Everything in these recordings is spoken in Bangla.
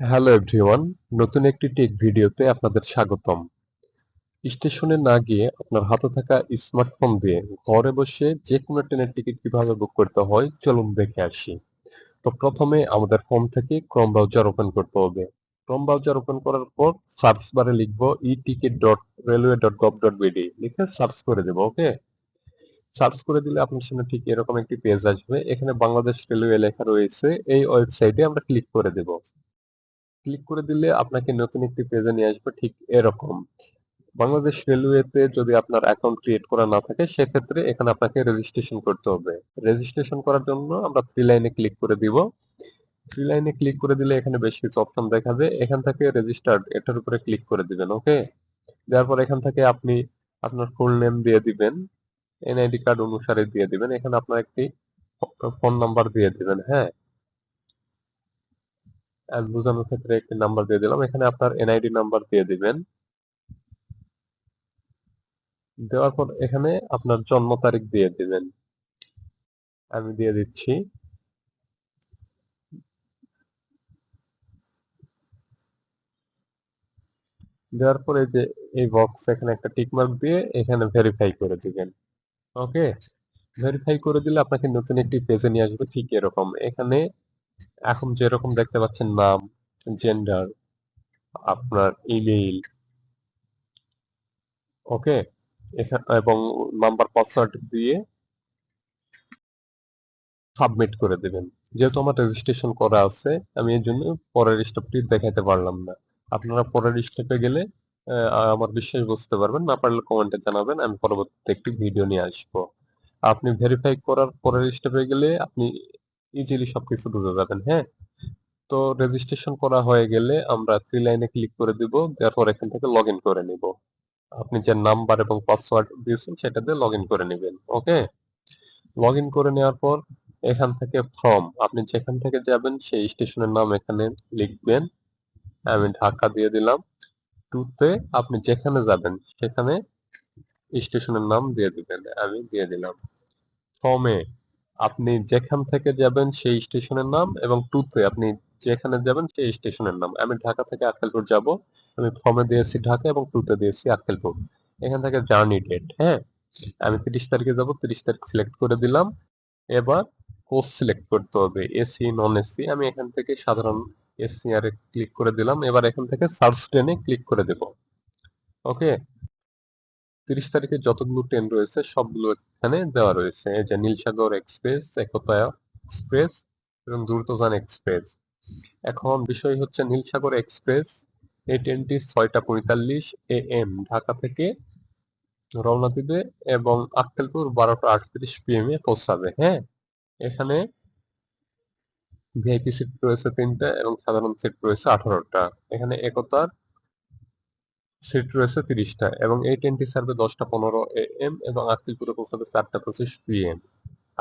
হ্যালো এভরিওয়ান নতুন একটি টেক ভিডিওতে আপনাদের স্বাগতম। স্টেশনে না গিয়ে আপনার হাতে থাকা স্মার্টফোন দিয়ে ঘরে বসে যে কোনো ট্রেনের টিকিট কীভাবে বুক করতে হয়, চলুন দেখে আসি। তো প্রথমে আমাদের ফোন থেকে ক্রম ব্রাউজার ওপেন করতে হবে। ক্রম ব্রাউজার ওপেন করার পর সার্চ বারে লিখব e ticket dot railway dot gov dot BD লিখে সার্চ করে দেবো ওকে সার্চ করে দিলে আপনার সামনে ঠিক এরকম একটি পেজ আসবে। এখানে বাংলাদেশ রেলওয়ে লেখা রয়েছে, এই ওয়েবসাইটে আমরা ক্লিক করে দেব। ক্লিক করে দিলে আপনাকে নতুন একটি পেজে নিয়ে আসবে ঠিক এরকম। বাংলাদেশ রেলওয়েতে যদি আপনার অ্যাকাউন্ট ক্রিয়েট করা না থাকে, সেক্ষেত্রে এখানে আপনাকে রেজিস্ট্রেশন করতে হবে। রেজিস্ট্রেশন করার জন্য আমরা থ্রি লাইনে ক্লিক করে দিব। থ্রি লাইনে ক্লিক করে দিলে এখানে বেশ কিছু অপশন দেখাবে এখান থেকে রেজিস্টার্ড এটার উপরে ক্লিক করে দিবেন ওকে দেওয়ার পর এখান থেকে আপনি আপনার ফুল নেম দিয়ে দিবেন এনআইডি কার্ড অনুসারে দিয়ে দিবেন। এখানে আপনার একটি ফোন নাম্বার দিয়ে দিবেন হ্যাঁ? বোঝানোর ক্ষেত্রে একটি নাম্বার দিয়ে দিলাম। এখানে আপনার এনআইডি নাম্বার দিয়ে দিবেন। দেওয়ার পর এখানে আপনার জন্ম তারিখ দিয়ে দিবেন। আমি দিয়ে দিচ্ছি। দেওয়ার পরে যে এই বক্স এখানে একটা টিক মার্ক দিয়ে এখানে ভেরিফাই করে দিবেন। ওকে ভেরিফাই করে দিলে আপনাকে নতুন একটি পেজে নিয়ে আসবে। ঠিক এরকম। এখানে এখন যেরকম দেখতে পাচ্ছেন নাম জেন্ডার আপনার ইমেইল ওকে এবং নাম্বার পাসওয়ার্ড দিয়ে সাবমিট করে দেবেন। যেহেতু আমার রেজিস্ট্রেশন করা আছে, আমি এর জন্য পরের স্টেপটি দেখাতে পারলাম না। আপনারা পরের স্টেপে গেলে আমার বিশ্বাস বুঝতে পারবেন, না পারলে কমেন্টে জানাবেন, আমি পরবর্তীতে একটি ভিডিও নিয়ে আসব। আপনি ভেরিফাই করার পরের স্টেপে গেলে আপনি ইজিলি সবকিছু বুঝে যাবেন হ্যাঁ? তো রেজিস্ট্রেশন করা হয়ে গেলে আমরা থ্রি লাইনে ক্লিক করে দিব, তারপর এখান থেকে লগ করে নিব। আপনি যে নাম্বার এবং পাসওয়ার্ড দিয়েছেন সেটা দিয়ে লগ করে নেবেন ওকে লগ করে নেওয়ার পর এখান থেকে ফর্ম আপনি যেখান থেকে যাবেন সেই স্টেশনের নাম এখানে লিখবেন। আমি ঢাকা দিয়ে দিলাম। টুতে আপনি যেখানে যাবেন সেখানে স্টেশনের নাম দিয়ে দিবেন, আমি দিয়ে দিলাম। ফর্মে আপনি যেখান থেকে যাবেন সেই স্টেশনের নাম এবং টুতে আপনি যেখানে যাবেন সেই স্টেশনের নাম। আমি ঢাকা থেকে আক্কেলপুর যাব। আমি ফর্মে দিয়েছি ঢাকা এবং টুতে দিয়েছি আক্কেলপুর। এখান থেকে জার্নি ডেট হ্যাঁ? আমি তিরিশ তারিখে যাব, তিরিশ তারিখ সিলেক্ট করে দিলাম। এবার কোর্স সিলেক্ট করতে হবে, এসি, নন এসি। আমি এখান থেকে সাধারণ এসি আর ক্লিক করে দিলাম। এবার এখান থেকে সার্চ ট্রেনে ক্লিক করে দেব। ওকে? তিরিশ তারিখে যতগুলো ট্রেন রয়েছে, সবগুলো এখানে দেওয়া রয়েছে। যে নীলসাগর এক্সপ্রেস একতা এক্সপ্রেস এবং দ্রুতযান এক্সপ্রেস এখন বিষয় হচ্ছে নীলসাগর এক্সপ্রেস এই ট্রেনটি ছয়টা পঁয়তাল্লিশ এ এম ঢাকা থেকে রওনা দিবে এবং আক্কেলপুর বারোটা আটত্রিশ পিএম এ পৌঁছাবে হ্যাঁ? এখানে ভিআইপি সিট রয়েছে তিনটা এবং সাধারণ সিট রয়েছে আঠারোটা। এখানে একতার সিট রয়েছে তিরিশটা এবং এই ট্রেনটি ছাড়বে দশটা পনেরো এ এম এবং আক্কিলপুরে পৌঁছাবে চারটা পঁচিশ পি এম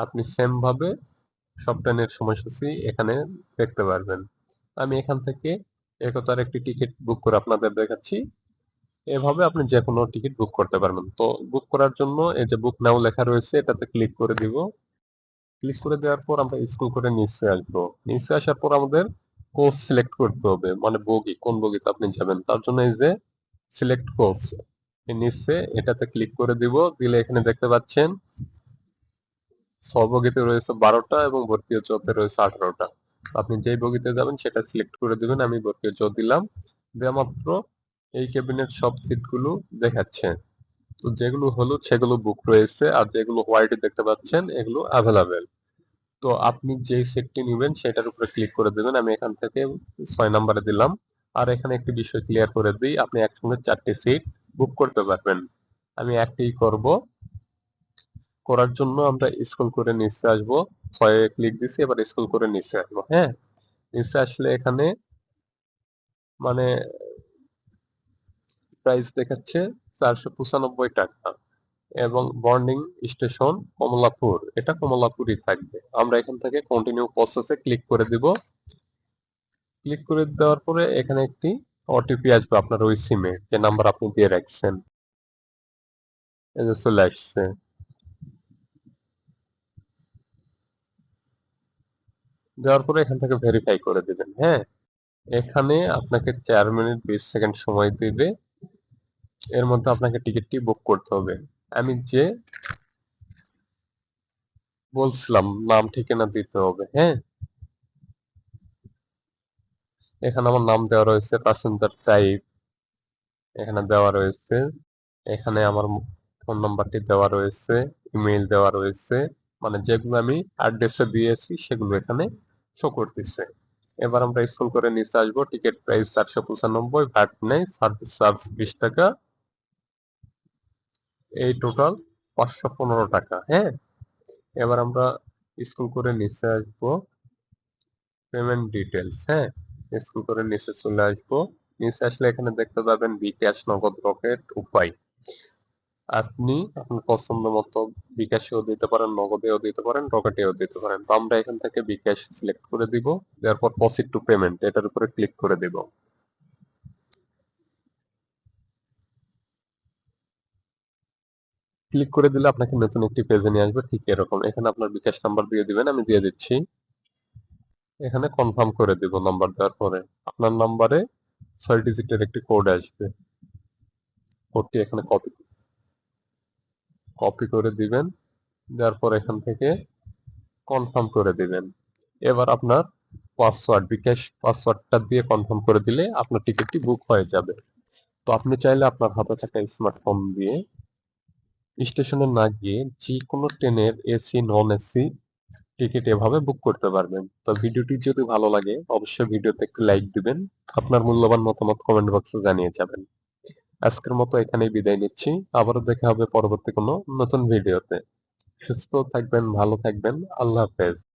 আপনি সেম ভাবে সব ট্রেনের সময়সূচি এখানে দেখতে পারবেন। আমি এখান থেকে একতার একটি টিকিট বুক করে আপনাদের দেখাচ্ছি। এভাবে আপনি যে কোনো টিকিট বুক করতে পারবেন। তো বুক করার জন্য এই যে বুক নাও লেখা রয়েছে, এটাতে ক্লিক করে দিব। ক্লিক করে দেওয়ার পর আমরা স্কুল করে নিচে আসব। নিচে আসার পর আমাদের কোর্স সিলেক্ট করতে হবে। মানে বগি, কোন বগিতে আপনি যাবেন। তার জন্য এই যে সিলেক্ট কোর্স নিচে এটাতে ক্লিক করে দিব, দিলে এখানে দেখতে পাচ্ছেন সবগিতে রয়েছে বারোটা এবং ভর্তি চোতে রয়েছে আঠারোটা। আপনি যেই বগিতে যাবেন সেটা সিলেক্ট করে দিবেন, আমি ভর্তি চো দিলাম। দেওয়া মাত্র এই ক্যাবিনেট সব সিটগুলো দেখাচ্ছে। তো যেগুলো হলুদ সেগুলো বুক রয়েছে আর যেগুলো হোয়াইট দেখতে পাচ্ছেন এগুলো অ্যাভেলেবেল তো আপনি যে সেটটি নেবেন সেটার উপরে ক্লিক করে দেবেন, আমি এখান থেকে ছয় নাম্বারে দিলাম। আর এখানে একটি বিষয় ক্লিয়ার করে দিই, আপনি একসঙ্গে চারটি সিট বুক করতে পারবেন। আমি একটি করব। করার জন্য আমরা স্কুল করে নিচে আসব। ছয়ে ক্লিক দিছি, এবার স্কুল করে নিচে আসব হ্যাঁ? নিচে আসলে এখানে মানে প্রাইস দেখাচ্ছে চারশো পঁচানব্বই টাকা এবং বর্নিং স্টেশন কমলাপুর। এটা কমলাপুরই থাকবে। আমরা এখান থেকে কন্টিনিউ প্রসেসে ক্লিক করে দিব। ক্লিক করে দেওয়ার পরে এখানে একটি ওটিপি আসবে আপনার ওই সিমে যে নাম্বার আপনি দিয়ে রাখছেন। চলে আসছে। দেওয়ার পরে এখান থেকে ভেরিফাই করে দিবেন হ্যাঁ? এখানে আপনাকে চার মিনিট বিশ সেকেন্ড সময় দিবে। এর মধ্যে আপনাকে টিকিটটি বুক করতে হবে। আমি যে বলছিলাম, নাম ঠিকানা দিতে হবে হ্যাঁ? এখানে আমার নাম দেওয়া রয়েছে প্যাসেঞ্জার টাইপ এখানে দেওয়া রয়েছে, এখানে আমার ফোন নাম্বারটি দেওয়া রয়েছে ইমেইল দেওয়া রয়েছে মানে যেগুলো আমি অ্যাড্রেসে দিয়েছি সেগুলো এখানে শো করতেছে। এবার আমরা স্কুল করে নিচে আসব টিকিট প্রাইস চারশো পঁচানব্বই ভ্যাট নেই সার্ভিস চার্জ বিশ টাকা, এই টোটাল পাঁচশো পনেরো টাকা হ্যাঁ? এবার আমরা স্কুল করে নিচে আসব পেমেন্ট ডিটেলস হ্যাঁ? স্কুল করে নিচে চলে আসব। নিচে আসলে এখানে দেখতে পাবেন বিকাশ নগদ রকেট উপায়। আপনি আপনার পছন্দ মতো বিকাশেও দিতে পারেন, নগদেও দিতে পারেন, রকেটেও দিতে পারেন। তো আমরা এখান থেকে বিকাশ সিলেক্ট করে দিব তারপর প্রসিড টু পেমেন্ট এটার উপরে ক্লিক করে দিব। ক্লিক করে দিলে আপনাকে নতুন একটি পেজে নিয়ে আসবে, ঠিক এরকম। এখানে আপনার বিকাশ নাম্বার দিয়ে দিবেন, আমি দিয়ে দিচ্ছি। এখানে কনফার্ম করে দিব নাম্বার দেওয়ার পরে। আপনার নাম্বারে ছয় ডিজিটের একটি কোড আসবে। কোডটি এখানে কপি কপি করে দিবেন। দেওয়ার পর এখান থেকে কনফার্ম করে দিবেন। এবার আপনার পাসওয়ার্ড বিকাশ পাসওয়ার্ডটা দিয়ে কনফার্ম করে দিলে আপনার টিকিটটি বুক হয়ে যাবে। তো আপনি চাইলে আপনার হাতে থাকা স্মার্টফোন দিয়ে স্টেশনে না গিয়ে যে কোনো ট্রেনের এসি নন এসি টিকিট এভাবে বুক করতে পারবেন। তো ভিডিওটি যদি ভালো লাগে, অবশ্যই ভিডিওতে একটু লাইক দিবেন, আপনার মূল্যবান মতামত কমেন্ট বক্সে জানিয়ে যাবেন। আজকের মতো এখানেই বিদায় নিচ্ছি। আবারও দেখা হবে পরবর্তী কোনো নতুন ভিডিওতে সুস্থ থাকবেন, ভালো থাকবেন, আল্লাহ হাফেজ।